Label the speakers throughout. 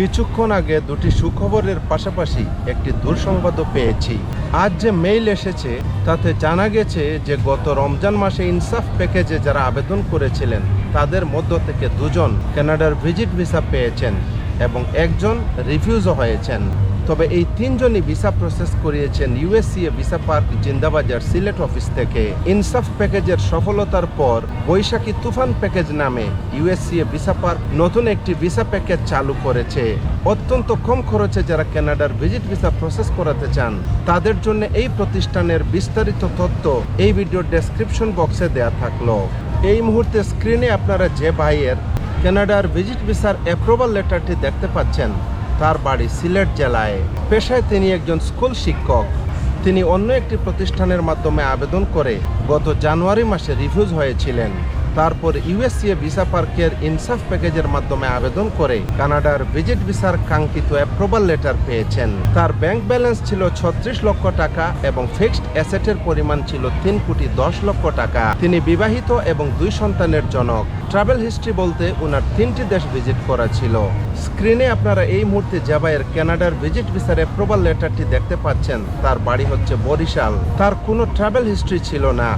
Speaker 1: কিছুক্ষণ আগে দুটি সুখবরের পাশাপাশি একটি দুঃসংবাদও পেয়েছি। আজ যে মেইল এসেছে, তাতে জানা গেছে যে গত রমজান মাসে ইনসাফ প্যাকেজে যারা আবেদন করেছিলেন, তাদের মধ্য থেকে দুজন কানাডার ভিজিট ভিসা পেয়েছেন এবং একজন রিফিউজও হয়েছেন। তবে এই তিনজনই ভিসা প্রসেস করিয়েছেন USCA visa park Zindabazar Sylhet office থেকে। ইনসাফ প্যাকেজের সফলতার পর বৈশাখী তুফান প্যাকেজ নামে ইউএসসিএ ভিসা পার্ক নতুন একটি ভিসা প্যাকেজ চালু করেছে। অত্যন্ত কম খরচে যারা কানাডার ভিজিট ভিসা প্রসেস করাতে চান, তাদের জন্য এই প্রতিষ্ঠানের বিস্তারিত তথ্য এই ভিডিওর ডেসক্রিপশন বক্সে দেয়া থাকল। এই মুহূর্তে স্ক্রিনে আপনারা যে ভাইয়ের কানাডার ভিজিট ভিসার অ্যাপ্রুভাল লেটারটি দেখতে পাচ্ছেন তার বাড়ি সিলেট জেলায়। পেশায় তিনি একজন স্কুল শিক্ষক। তিনি অন্য একটি প্রতিষ্ঠানের মাধ্যমে আবেদন করে গত জানুয়ারি মাসে রিফিউজ হয়েছিলেন। তারপর ইউএসসিএ ভিসা পার্কের ইনসাফ প্যাকেজের মাধ্যমে আবেদন করে কানাডার ভিজিট ভিসার কাঙ্ক্ষিত অ্যাপ্রুভাল লেটার পেয়েছেন। তার ব্যাংক ব্যালেন্স ছিল ছত্রিশ লক্ষ টাকা এবং ফিক্সড অ্যাসেটের পরিমাণ ছিল তিন কোটি দশ লক্ষ টাকা। তিনি বিবাহিত এবং দুই সন্তানের জনক। ট্রাভেল হিস্ট্রি বলতে ওনার তিনটি দেশ ভিজিট করা ছিল। স্ক্রিনে আপনারা এই মুহূর্তে জাবাইয়ের কানাডার ভিজিট ভিসার অ্যাপ্রুভাল লেটারটি দেখতে পাচ্ছেন। তার বাড়ি হচ্ছে বরিশাল। তার কোনো ট্রাভেল হিস্ট্রি ছিল না।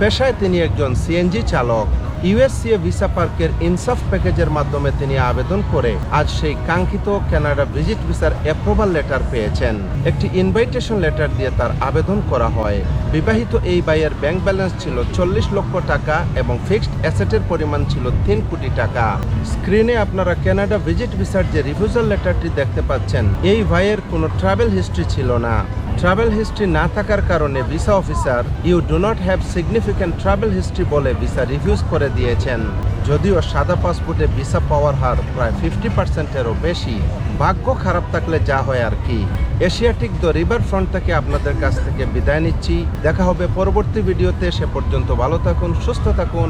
Speaker 1: পেশায় তিনি একজন সিএনজি চালক। ইউএসসিএ ভিসা পার্কের ইনসাফ প্যাকেজের মাধ্যমে তিনি আবেদন করে আজ সেই কাঙ্ক্ষিত কানাডা ভিজিট ভিসার অ্যাপ্রুভাল লেটার পেয়েছেন। একটি ইনভাইটেশন লেটার দিয়ে তার আবেদন করা হয়। বিবাহিত এই বাইয়ের ব্যাংক ব্যালেন্স ছিল চল্লিশ লক্ষ টাকা এবং ফিক্সড অ্যাসেটের পরিমাণ ছিল তিন কোটি টাকা। স্ক্রিনে আপনারা কানাডা ভিজিট ভিসার যে রিফিউজাল লেটারটি দেখতে পাচ্ছেন, এই ভাইয়ের কোনো ট্রাভেল হিস্ট্রি ছিল না। ট্রাভেল হিস্ট্রি না থাকার কারণে visa officer, you do not have significant travel history বলে ভিসা রিফিউজ করে দিয়েছেন। যদিও সাদা পাসপোর্টে ভিসা পাওয়ার হার প্রায় ফিফটি পার্সেন্টেরও বেশি, ভাগ্য খারাপ থাকলে যা হয় আর কি। এশিয়াটিক দ্য রিভার ফ্রন্ট থেকে আপনাদের কাছ থেকে বিদায় নিচ্ছি। দেখা হবে পরবর্তী ভিডিওতে, সে পর্যন্ত ভালো থাকুন, সুস্থ থাকুন।